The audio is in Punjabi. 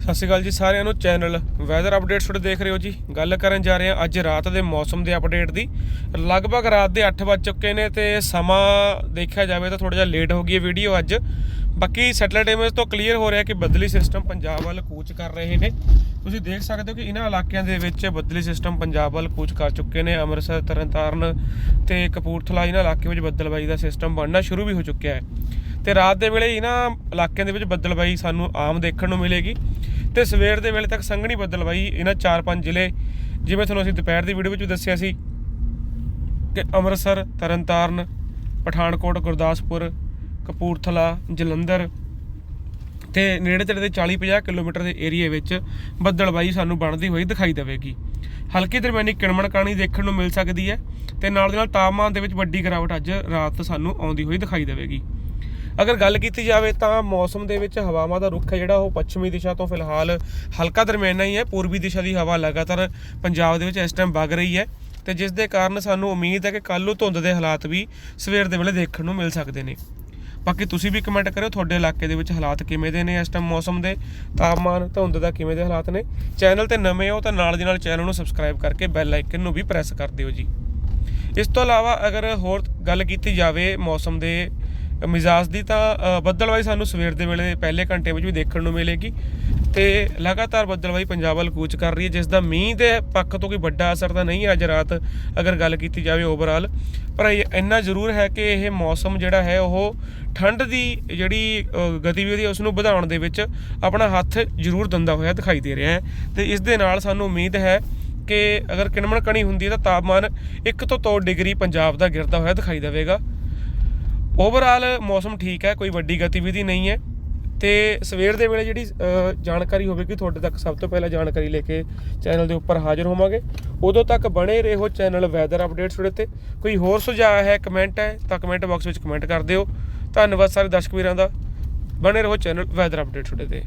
ਸਤਿ ਸ਼੍ਰੀ ਅਕਾਲ ਜੀ ਸਾਰਿਆਂ ਨੂੰ ਚੈਨਲ ਵੈਦਰ ਅਪਡੇਟਸ ਤੁਹਾਡੇ ਦੇਖ ਰਹੇ ਹੋ ਜੀ। ਗੱਲ ਕਰਨ ਜਾ ਰਹੇ ਹਾਂ ਅੱਜ ਰਾਤ ਦੇ ਮੌਸਮ ਦੇ ਅਪਡੇਟ ਦੀ। ਲਗਭਗ ਰਾਤ ਦੇ 8 ਵੱਜ ਚੁੱਕੇ ਨੇ ਤੇ ਸਮਾਂ ਦੇਖਿਆ ਜਾਵੇ ਤਾਂ ਥੋੜਾ ਜਿਹਾ ਲੇਟ ਹੋ ਗਈ ਹੈ ਵੀਡੀਓ ਅੱਜ। ਬਾਕੀ ਸੈਟਲਾਈਟ ਇਮੇਜ ਤੋਂ ਕਲੀਅਰ ਹੋ ਰਿਹਾ ਕਿ ਬਦਲੀ ਸਿਸਟਮ ਪੰਜਾਬ ਵੱਲ ਕੂਚ ਕਰ ਰਹੇ ਨੇ। ਤੁਸੀਂ ਦੇਖ ਸਕਦੇ ਹੋ ਕਿ ਇਹਨਾਂ ਇਲਾਕਿਆਂ ਦੇ ਵਿੱਚ ਬੱਦਲੀ ਸਿਸਟਮ ਪੰਜਾਬ ਵੱਲ ਕੂਚ ਕਰ ਚੁੱਕੇ ਨੇ। ਅੰਮ੍ਰਿਤਸਰ, ਤਰਨਤਾਰਨ ਤੇ ਕਪੂਰਥਲਾ ਇਹਨਾਂ ਇਲਾਕੇ ਵਿੱਚ ਬੱਦਲਬਾਈ ਦਾ ਸਿਸਟਮ ਬਣਨਾ ਸ਼ੁਰੂ ਵੀ ਹੋ ਚੁੱਕਿਆ ਹੈ। ਤੇ ਰਾਤ ਦੇ ਵੇਲੇ ਇਹਨਾਂ ਇਲਾਕਿਆਂ ਦੇ ਵਿੱਚ ਬੱਦਲਬਾਈ ਸਾਨੂੰ ਆਮ ਦੇਖਣ ਨੂੰ ਮਿਲੇਗੀ ਤੇ ਸਵੇਰ ਦੇ ਵੇਲੇ ਤੱਕ ਸੰਘਣੀ ਬੱਦਲਬਾਈ ਇਹਨਾਂ 4-5 ਜ਼ਿਲ੍ਹੇ, ਜਿਵੇਂ ਤੁਹਾਨੂੰ ਅਸੀਂ ਦੁਪਹਿਰ ਦੀ ਵੀਡੀਓ ਵਿੱਚ ਦੱਸਿਆ ਸੀ, ਕਿ ਅੰਮ੍ਰਿਤਸਰ, ਤਰਨਤਾਰਨ, ਪਠਾਨਕੋਟ, ਗੁਰਦਾਸਪੁਰ, ਕਪੂਰਥਲਾ, ਜਲੰਧਰ ਤੇ ਨੇੜੇ ਤੇੜੇ ਦੇ 40-50 ਕਿਲੋਮੀਟਰ ਦੇ ਏਰੀਏ ਵਿੱਚ ਬੱਦਲਬਾਈ ਸਾਨੂੰ ਬਣਦੀ ਹੋਈ ਦਿਖਾਈ ਦੇਵੇਗੀ। ਹਲਕੀ ਦਰਮਿਆਨੀ ਕਿਣਮਣ ਕਾਣੀ ਦੇਖਣ ਨੂੰ ਮਿਲ ਸਕਦੀ ਹੈ ਤੇ ਨਾਲ ਦੇ ਨਾਲ ਤਾਪਮਾਨ ਦੇ ਵਿੱਚ ਵੱਡੀ ਗਿਰਾਵਟ ਅੱਜ ਰਾਤ ਸਾਨੂੰ ਆਉਂਦੀ ਹੋਈ ਦਿਖਾਈ ਦੇਵੇਗੀ। ਅਗਰ ਗੱਲ ਕੀਤੀ ਜਾਵੇ ਤਾਂ ਮੌਸਮ ਦੇ ਵਿੱਚ ਹਵਾਵਾਂ ਦਾ ਰੁੱਖ ਹੈ ਜਿਹੜਾ ਉਹ ਪੱਛਮੀ ਦਿਸ਼ਾ ਤੋਂ ਫਿਲਹਾਲ ਹਲਕਾ ਦਰਮਿਆਨਾ ਹੀ ਹੈ। ਪੂਰਬੀ ਦਿਸ਼ਾ ਦੀ ਹਵਾ ਲਗਾਤਾਰ ਪੰਜਾਬ ਦੇ ਵਿੱਚ ਇਸ ਟਾਈਮ ਵਗ ਰਹੀ ਹੈ ਤੇ ਜਿਸ ਦੇ ਕਾਰਨ ਸਾਨੂੰ ਉਮੀਦ ਹੈ ਕਿ ਕੱਲ੍ਹ ਨੂੰ ਧੁੰਦ ਦੇ ਹਾਲਾਤ ਵੀ ਸਵੇਰ ਦੇ ਵੇਲੇ ਦੇਖਣ ਨੂੰ ਮਿਲ ਸਕਦੇ ਨੇ। ਬਾਕੀ ਤੁਸੀਂ ਵੀ ਕਮੈਂਟ ਕਰਿਓ ਤੁਹਾਡੇ ਇਲਾਕੇ ਦੇ ਵਿੱਚ ਹਾਲਾਤ ਕਿਵੇਂ ਦੇ ਨੇ ਇਸ ਟਾਈਮ ਮੌਸਮ ਦੇ, ਤਾਪਮਾਨ, ਧੁੰਦ ਦਾ ਕਿਵੇਂ ਦੇ ਹਾਲਾਤ ਨੇ। ਚੈਨਲ ਤੇ ਨਵੇਂ ਹੋ ਤਾਂ ਨਾਲ ਦੀ ਨਾਲ ਚੈਨਲ ਨੂੰ ਸਬਸਕ੍ਰਾਈਬ ਕਰਕੇ ਬੈਲ ਆਈਕਨ ਨੂੰ ਵੀ ਪ੍ਰੈਸ ਕਰ ਦਿਓ ਜੀ। ਇਸ ਤੋਂ ਇਲਾਵਾ ਅਗਰ ਹੋਰ ਗੱਲ ਕੀਤੀ ਜਾਵੇ ਮੌਸਮ ਦੇ ਮਿਜ਼ਾਜ ਦੀ ਤਾਂ ਬੱਦਲਵਾਈ ਸਾਨੂੰ ਸਵੇਰ ਦੇ ਵੇਲੇ ਪਹਿਲੇ ਘੰਟੇ ਵਿੱਚ ਵੀ ਦੇਖਣ ਨੂੰ ਮਿਲੇਗੀ। ਤੇ ਲਗਾਤਾਰ ਬੱਦਲਵਾਈ ਪੰਜਾਬ ਵੱਲ ਕੂਚ ਕਰ ਰਹੀ ਹੈ, ਜਿਸ ਦਾ ਮੀਂਹ ਦੇ ਪੱਖ ਤੋਂ ਕੋਈ ਵੱਡਾ ਅਸਰ ਤਾਂ ਨਹੀਂ ਅੱਜ ਰਾਤ, ਅਗਰ ਗੱਲ ਕੀਤੀ ਜਾਵੇ ਓਵਰਆਲ ਪਰ ਇੰਨਾ ਜ਼ਰੂਰ ਹੈ ਕਿ ਇਹ ਮੌਸਮ ਜਿਹੜਾ ਹੈ, ਉਹ ਠੰਡ ਦੀ ਜਿਹੜੀ ਗਤੀਵਿਧੀ ਉਸ ਨੂੰ ਵਧਾਉਣ ਦੇ ਵਿੱਚ ਆਪਣਾ ਹੱਥ ਜ਼ਰੂਰ ਦਿੰਦਾ ਹੋਇਆ ਦਿਖਾਈ ਦੇ ਰਿਹਾ ਹੈ। ਤੇ ਇਸ ਦੇ ਨਾਲ ਸਾਨੂੰ ਉਮੀਦ ਹੈ ਕਿ ਅਗਰ ਕਿਣਮਣ ਕਣੀ ਹੁੰਦੀ ਹੈ, ਤਾਂ ਤਾਪਮਾਨ 1 ਤੋਂ 2 ਡਿਗਰੀ ਪੰਜਾਬ ਦਾ ਗਿਰਦਾ ਹੋਇਆ ਦਿਖਾਈ ਦੇਵੇਗਾ। ਓਵਰਆਲ ਮੌਸਮ ਠੀਕ ਹੈ, ਕੋਈ ਵੱਡੀ ਗਤੀਵਿਧੀ ਨਹੀਂ ਹੈ ਤੇ ਸਵੇਰ ਦੇ ਵੇਲੇ ਜਿਹੜੀ ਜਾਣਕਾਰੀ ਹੋਵੇਗੀ ਤੁਹਾਡੇ ਤੱਕ ਸਭ ਤੋਂ ਪਹਿਲਾਂ ਜਾਣਕਾਰੀ ਲੈ ਕੇ ਚੈਨਲ ਦੇ ਉੱਪਰ ਹਾਜ਼ਰ ਹੋਵਾਂਗੇ। ਉਦੋਂ ਤੱਕ ਬਣੇ ਰਹੋ ਚੈਨਲ ਵੈਦਰ ਅਪਡੇਟਸ ਉੜੇ ਤੇ ਕੋਈ ਹੋਰ ਸੁਝਾਅ ਹੈ ਕਮੈਂਟ ਹੈ ਤਾਂ ਕਮੈਂਟ ਬਾਕਸ ਵਿੱਚ ਕਮੈਂਟ ਕਰ ਦਿਓ। ਧੰਨਵਾਦ ਸਾਰੇ ਦਰਸ਼ਕ ਵੀਰਾਂ ਦਾ। ਬਣੇ ਰਹੋ ਚੈਨਲ ਵੈਦਰ ਅਪਡੇਟਸ ਉੜੇ ਤੇ